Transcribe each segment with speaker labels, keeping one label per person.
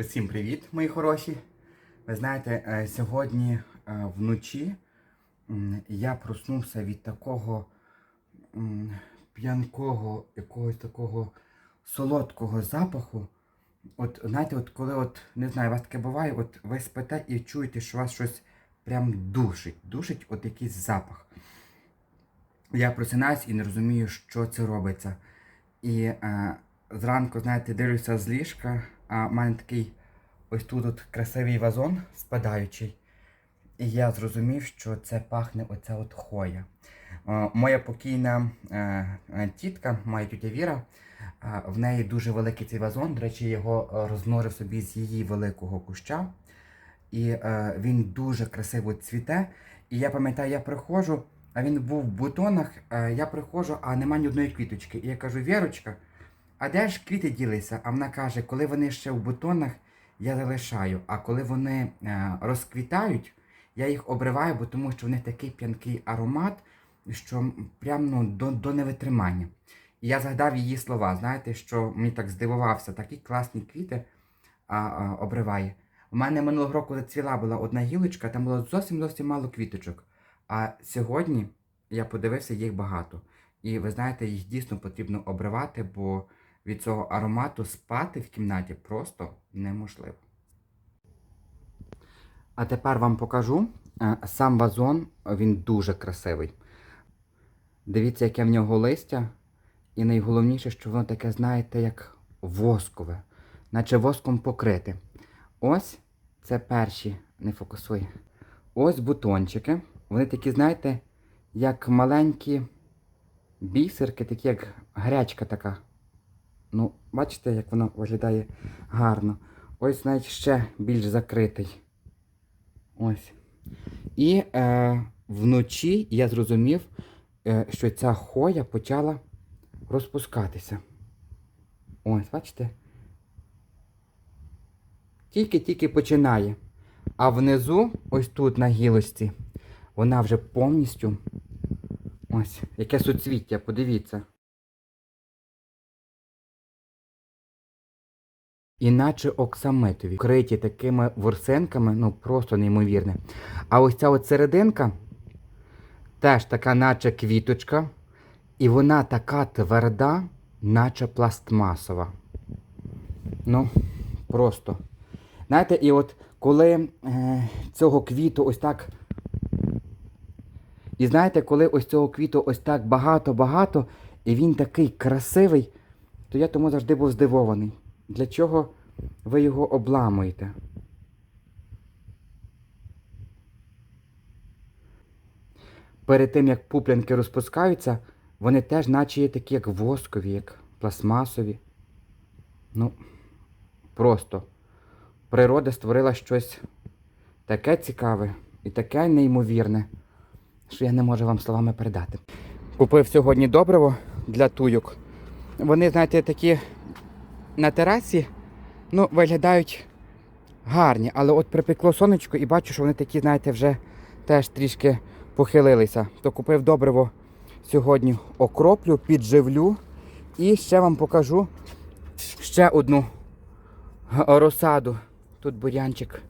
Speaker 1: Усім привіт, мої хороші. Ви знаєте, е, сьогодні е, вночі я проснувся від такого п'янкого, якогось такого солодкого запаху. От знаєте, от коли от не знаю, у вас таке буває, от ви спите і чуєте, що вас щось прям душить, душить от якийсь запах. Я просинаюсь і не розумію, що це робиться. І е, зранку, знаєте, дивлюся з ліжка, а в мене такий ось тут от красивий вазон спадаючий. І я зрозумів, що це пахне оця от хоя. Е, моя покійна е, е, тітка, моя тітя Віра, в неї дуже великий цей вазон. До речі, його розмножив собі з її великого куща. І він дуже красиво цвіте. І я пам'ятаю, я приходжу, а він був в бутонах. Я приходжу, а нема ні одної квіточки. І я кажу, Вірочка, а де ж квіти ділися? А вона каже, коли вони ще в бутонах, я залишаю. А коли вони е, розквітають, я їх обриваю, бо тому що в них такий п'янкий аромат, що м, прям ну, до, до невитримання. І я згадав її слова. Знаєте, що мені так здивувався, такі класні квіти а, а, обриває. У мене минулого року зацвіла була одна гілочка, там було зовсім зовсім мало квіточок. А сьогодні я подивився їх багато. І ви знаєте, їх дійсно потрібно обривати, бо від цього аромату спати в кімнаті просто неможливо. А тепер вам покажу е, сам вазон, він дуже красивий. Дивіться, яке в нього листя. І найголовніше, що воно таке, знаєте, як воскове, наче воском покрите. Ось це перші, не фокусуй. Ось бутончики. Вони такі, знаєте, як маленькі бісерки, такі як гречка така. Ну, бачите, як воно виглядає гарно. Ось навіть ще більш закритий. Ось. І е, вночі я зрозумів, е, що ця хоя почала розпускатися. Ось, бачите? Тільки-тільки починає. А внизу, ось тут на гілочці, вона вже повністю. Ось, яке суцвіття, подивіться. Іначе оксамитові, вкриті такими ворсинками, ну просто неймовірне. А ось ця от серединка теж така, наче квіточка, і вона така тверда, наче пластмасова. Ну, просто. Знаєте, і от коли е, цього квіту ось так. І знаєте, коли ось цього квіту ось так багато-багато, і він такий красивий, то я тому завжди був здивований. Для чого ви його обламуєте? Перед тим, як пуплянки розпускаються, вони теж наче є такі, як воскові, як пластмасові. Ну, просто природа створила щось таке цікаве і таке неймовірне, що я не можу вам словами передати. Купив сьогодні добриво для туйок. Вони, знаєте, такі на терасі, ну, виглядають гарні, але от припекло сонечко і бачу, що вони такі, знаєте, вже теж трішки похилилися. То купив добриво сьогодні окроплю, підживлю і ще вам покажу ще одну розсаду. Тут бурянчик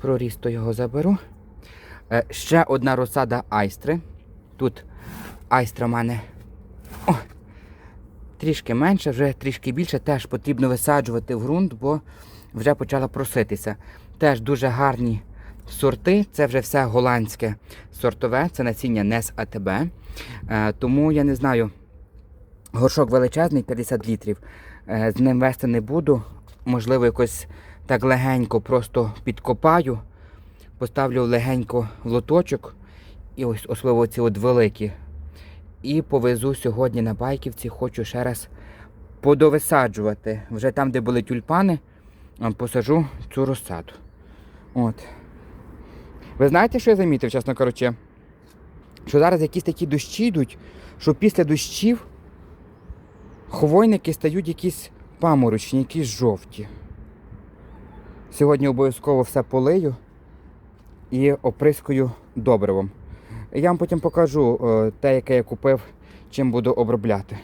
Speaker 1: проріс, то його заберу. Е, ще одна розсада айстри. Тут айстра в мене трішки менше, вже трішки більше. Теж потрібно висаджувати в ґрунт, бо вже почала проситися. Теж дуже гарні сорти. Це вже все голландське сортове, це насіння NES ATB. Е, тому я не знаю, горшок величезний, 50 літрів. Е, з ним вести не буду. Можливо, якось так легенько просто підкопаю, поставлю легенько в лоточок, і ось особливо ці от великі. І повезу сьогодні на байківці, хочу ще раз подовисаджувати. Вже там, де були тюльпани, посажу цю розсаду. От. Ви знаєте, що я замітив, чесно кажучи? Що зараз якісь такі дощі йдуть, що після дощів хвойники стають якісь паморочні, якісь жовті. Сьогодні обов'язково все полию і оприскую добривом. Я вам потім покажу е, те, яке я купив, чим буду обробляти.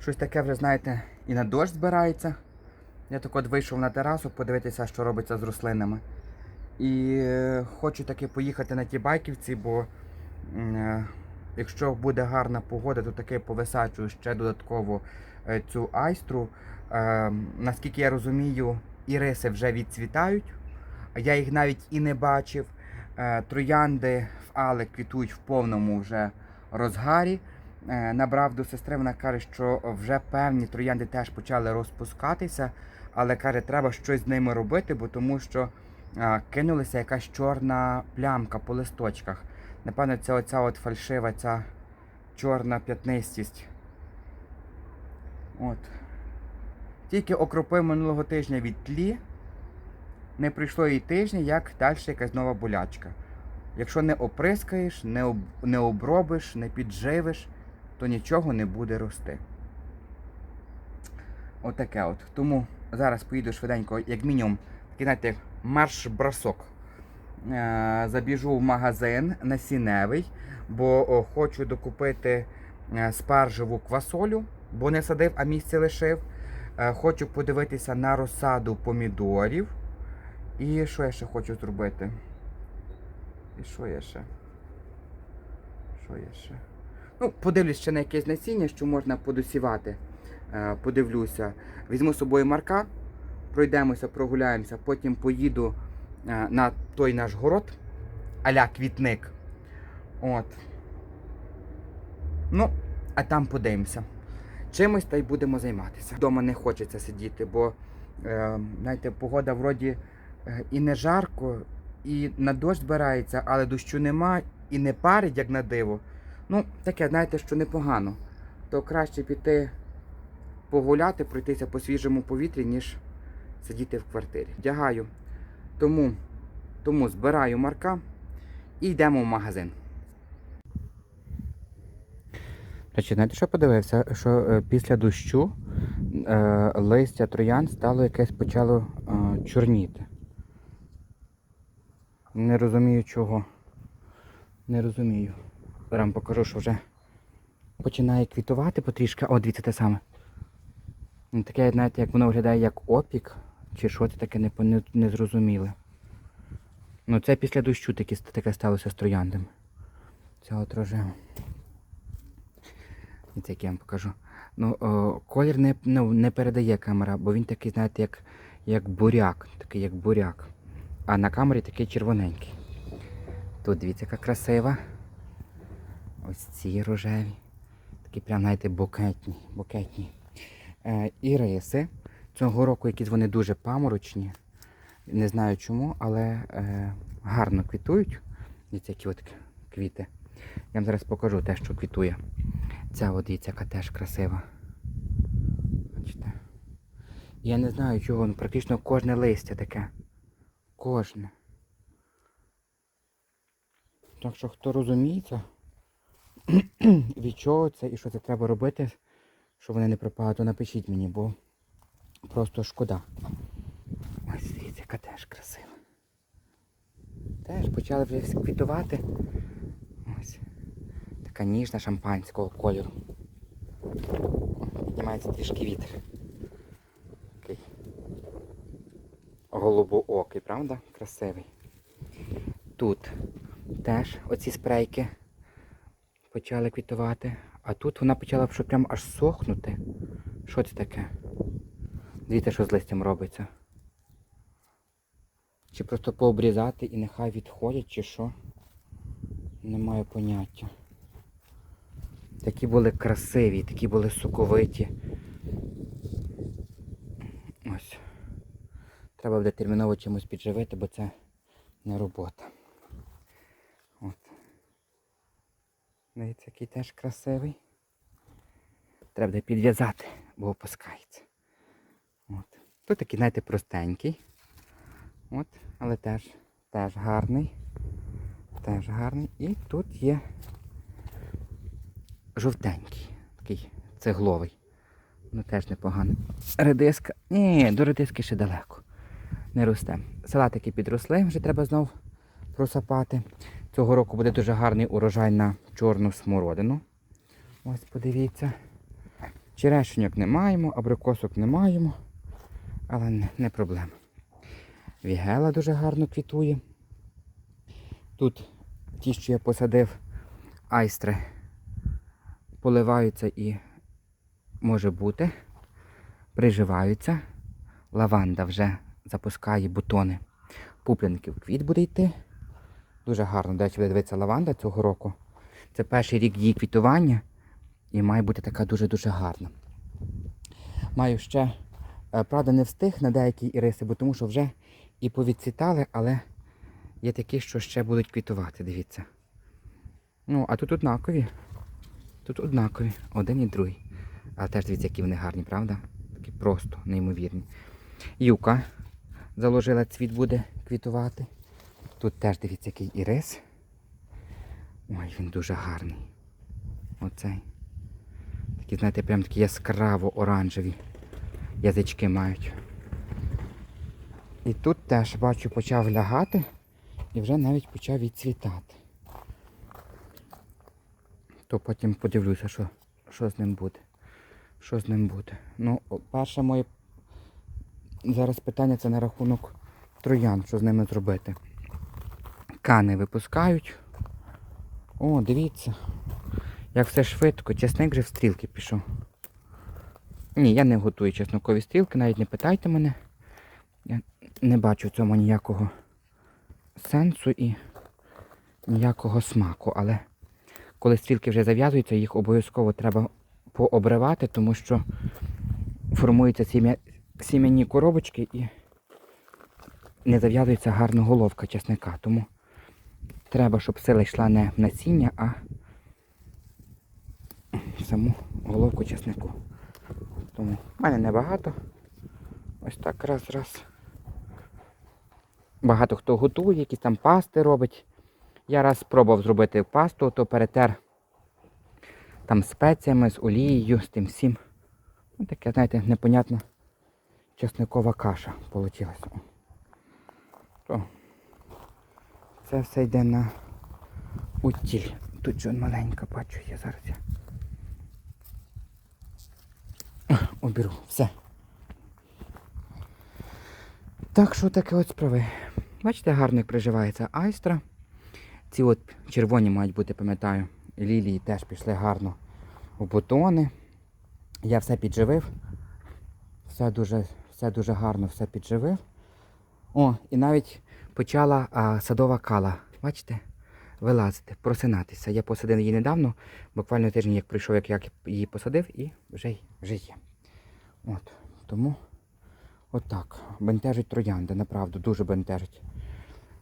Speaker 1: Щось таке вже, знаєте, і на дощ збирається. Я так от вийшов на терасу подивитися, що робиться з рослинами. І е, хочу таки поїхати на ті байківці, бо е, якщо буде гарна погода, то таки повисаджую ще додатково цю айстру. Наскільки я розумію, іриси вже відцвітають. Я їх навіть і не бачив. Е, Троянди в Але квітують в повному вже розгарі. Е, Набрав до сестри, вона каже, що вже певні троянди теж почали розпускатися, але каже, треба щось з ними робити, бо тому що е, кинулася якась чорна плямка по листочках. Напевно, це оця от фальшива, ця чорна п'ятнистість. От. Тільки окропив минулого тижня від тлі. Не пройшло і тижня, як далі якась нова болячка. Якщо не оприскаєш, не, об, не обробиш, не підживиш, то нічого не буде рости. Отаке от. Тому зараз поїду швиденько, як мінімум, такий, знаєте, марш-бросок. Е, забіжу в магазин насінневий, бо хочу докупити е, спаржеву квасолю, бо не садив, а місце лишив. Е, хочу подивитися на розсаду помідорів. І що я ще хочу зробити? І що я ще? Що я ще? Ну, подивлюсь ще на якесь насіння, що можна подосівати. Е, подивлюся. Візьму з собою марка, пройдемося, прогуляємося, потім поїду е, на той наш город, аля квітник. От. Ну, а там подивимося. Чимось та й будемо займатися. Вдома не хочеться сидіти, бо, е, знаєте, погода вроді і не жарко, і на дощ збирається, але дощу нема, і не парить, як на диво. Ну, таке, знаєте, що непогано. То краще піти погуляти, пройтися по свіжому повітрі, ніж сидіти в квартирі. Вдягаю. Тому, тому збираю марка і йдемо в магазин. Речі, знаєте, що подивився? Що е, після дощу е, листя троян стало якесь почало е, чорніти. Не розумію чого. Не розумію. Зараз покажу, що вже починає квітувати потрішки. О, дивіться те саме. Ну, Таке, знаєте, як воно виглядає як опік, чи що це таке не, не, не зрозуміле. Ну це після дощу таке, таке сталося з трояндами. Це от рожева. І це як я вам покажу. Ну, о, колір не, ну, не передає камера, бо він такий, знаєте, як, як буряк. Такий як буряк. А на камері такий червоненький. Тут дивіться, яка красива. Ось ці рожеві. Такі прям, знаєте, букетні. букетні. Е, іриси. Цього року якісь вони дуже паморочні. Не знаю чому, але е, гарно квітують. Дивіться, які от квіти. Я вам зараз покажу те, що квітує. Ця от теж красива. Бачите? Я не знаю, чого, ну, практично кожне листя таке. Кожне. Так що хто розуміється, від чого це і що це треба робити, щоб вони не пропали, то напишіть мені, бо просто шкода. Ось дивіться, яка теж красива. Теж почали вже квітувати. Ось. Така ніжна шампанського кольору. Піднімається трішки вітер. Голубоокий, правда? Красивий. Тут теж оці спрейки почали квітувати. А тут вона почала що прям аж сохнути. Що це таке? Дивіться, що з листям робиться. Чи просто пообрізати і нехай відходять, чи що? Не маю поняття. Такі були красиві, такі були соковиті. Ось. Треба буде терміново чимось підживити, бо це не робота. От. Дивіться, який теж красивий. Треба буде підв'язати, бо опускається. От. Тут такий, знаєте, простенький. От, але теж, теж гарний. Теж гарний. І тут є жовтенький, такий цегловий. Ну теж непоганий. Редиска. Ні, до редиски ще далеко. Не росте. Салатики підросли, вже треба знов просапати. Цього року буде дуже гарний урожай на чорну смородину. Ось подивіться. Черешеньок не маємо, абрикосок не маємо. Але не, проблема. Вігела дуже гарно квітує. Тут ті, що я посадив, айстри поливаються і може бути, приживаються. Лаванда вже запускає бутони. Пупленків квіт буде йти. Дуже гарно, до речі, буде дивитися лаванда цього року. Це перший рік її квітування і має бути така дуже-дуже гарна. Маю ще, е, правда, не встиг на деякі іриси, бо тому що вже і повідцвітали, але є такі, що ще будуть квітувати, дивіться. Ну, а тут однакові. Тут однакові, один і другий. А теж дивіться, які вони гарні, правда? Такі просто неймовірні. Юка заложила цвіт буде квітувати. Тут теж дивіться, який ірис. Ой, він дуже гарний. Оцей. Такі, знаєте, прям такі яскраво оранжеві язички мають. І тут теж бачу почав лягати і вже навіть почав відцвітати. То потім подивлюся, що, що з ним буде. Що з ним буде. Ну, перше моє зараз питання це на рахунок троян, що з ними зробити. Кани випускають. О, дивіться. Як все швидко, чесник вже в стрілки пішов. Ні, я не готую чеснокові стрілки, навіть не питайте мене. Я не бачу в цьому ніякого сенсу і ніякого смаку. Але коли стрілки вже зав'язуються, їх обов'язково треба пообривати, тому що формуються сім'я- сім'яні коробочки і не зав'язується гарно головка чесника. Тому треба, щоб сила йшла не в насіння, а в саму головку чеснику. Тому в мене небагато. Ось так раз раз. Багато хто готує, якісь там пасти робить. Я раз спробував зробити пасту, то перетер там спеціями, з олією, з тим всім. Ну, таке, знаєте, непонятна чесникова каша вийшла. Це все йде на утіль. Тут же маленька, бачу, я зараз я. Оберу, все. Так що таке от справи. Бачите, гарно як приживається айстра. Ці от червоні мають бути, пам'ятаю, лілії теж пішли гарно в бутони. Я все підживив. Все дуже, все дуже гарно все підживив. О, і навіть почала а, садова кала. Бачите? Вилазити, просинатися. Я посадив її недавно, буквально тиждень, як прийшов, як я її посадив, і вже, вже є. От, тому отак. Бентежить троянди, направду, дуже бентежить.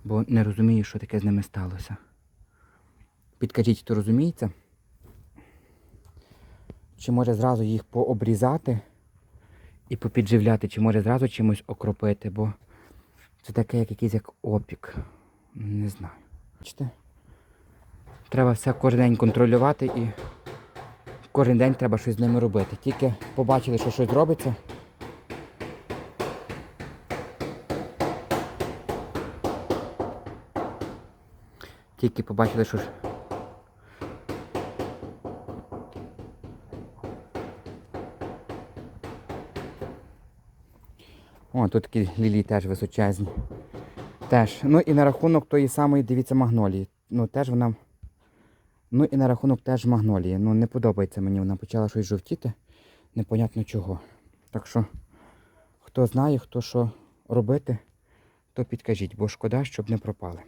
Speaker 1: Бо не розумію, що таке з ними сталося. Підкажіть, хто розуміється. Чи може зразу їх пообрізати і попідживляти, чи може зразу чимось окропити, бо це таке, як якийсь як опік. Не знаю. Бачите? Треба все кожен день контролювати і кожен день треба щось з ними робити. Тільки побачили, що щось робиться. Тільки побачили, що. О, тут такі лілії теж височезні. Теж. Ну і на рахунок тої самої, дивіться, магнолії. Ну теж вона. Ну і на рахунок теж магнолії. Ну не подобається мені, вона почала щось жовтіти. Непонятно чого. Так що, хто знає, хто що робити, то підкажіть, бо шкода, щоб не пропали.